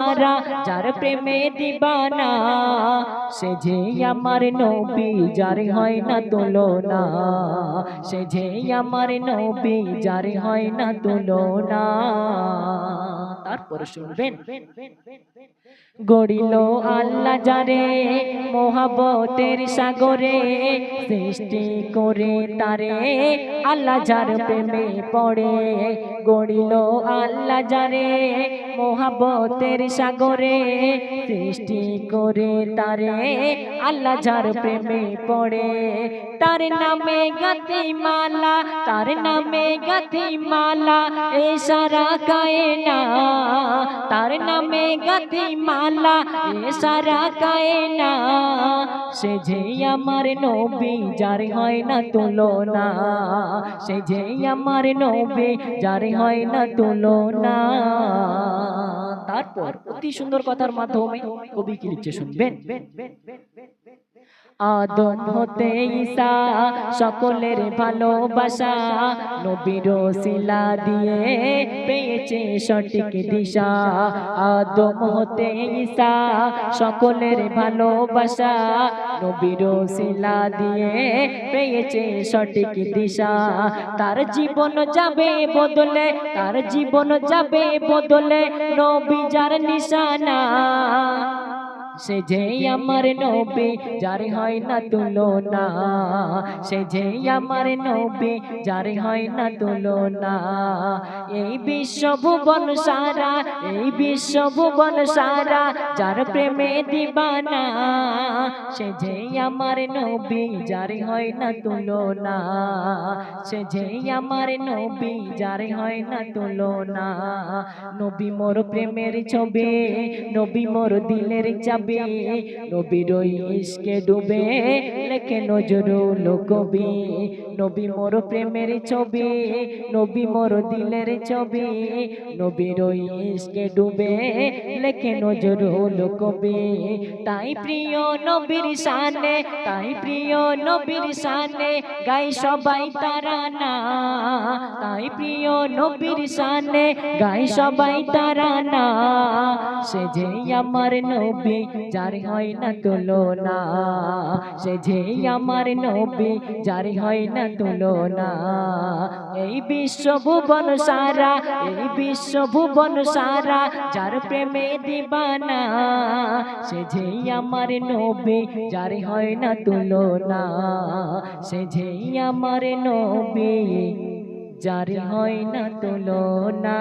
সারা যার প্রেমে দিবানা, সে যে আমার নবী, যার হয় না তুলনা। সে যে আমার নবী, যার হয় না তুলনা। তারপর শুনবেন। গড়িল আল্লাহ যারে মোহাবতের সাগরে, সৃষ্টি করে তারে আল্লাহ যার প্রেমে পড়ে। গড়িল আল্লাহ যারে মোহাবতের সাগরে সৃষ্টি করে তারে আল্লাহ যার প্রেমে পড়ে। তার নামে গাতি মালা তার নামে গাতি মালা এ সারা কায়না। তার নামে গাতি মালা এ সারা কায়না। সে যে আমার নবী, যার হয় না তুলনা। সে যে আমার নবী, যার হয় না তুলনা। তারপর অতি সুন্দর কথার মাধ্যমে কবি কি লিখছে শুনবেন আদম হতে ঈসা সকলের ভালোবাসা নবীর শিলা দিয়ে পেয়েছে সঠিক দিশা। আদম হতে ঈসা সকলের ভালোবাসা নবীর শিলা দিয়ে পেয়েছে সঠিক দিশা। তার জীবন যাবে বদলে তার জীবন যাবে বদলে নবী যার নিশানা। সে যে আমার নবী, যার হয় না তুলনা। সে যে আমার নবী, যার হয় না তুলনা। এই বিশ্ব ভুবন সারা, এই বিশ্ব ভুবন সারা, যার প্রেমে দিবানা। সে যে আমার নবী, যার হয় না তুলনা। সে যে আমার নবী, যার হয় না তুলনা। নবী মোর প্রেমের ছবি, নবী মোর দিলের চাবি। নবীর ওই ইশকে ডুবে, লেখে নজরুল কবি নবী মোর প্রেমের ছবি, নবী মোর দিলের ছবি। নবীর ইশকে ডুবে, লেখে নজরুল কবি তাই প্রিয় নবীর শানে, তাই প্রিয় নবীর শানে গাই সবাই তারানা তাই প্রিয় নবীর শানে গাই সবাই তারানা সে যে আমার নবী যার হয় না তুলনা। সে যে আমার নবী যার হয় না তুলনা। এই বিশ্ব ভুবন সারা এই বিশ্ব ভুবন সারা যার প্রেমে দিবানা। সে যে আমার নবী যার হয় না তুলনা। সে যে আমার নবী যার হয় না তুলনা।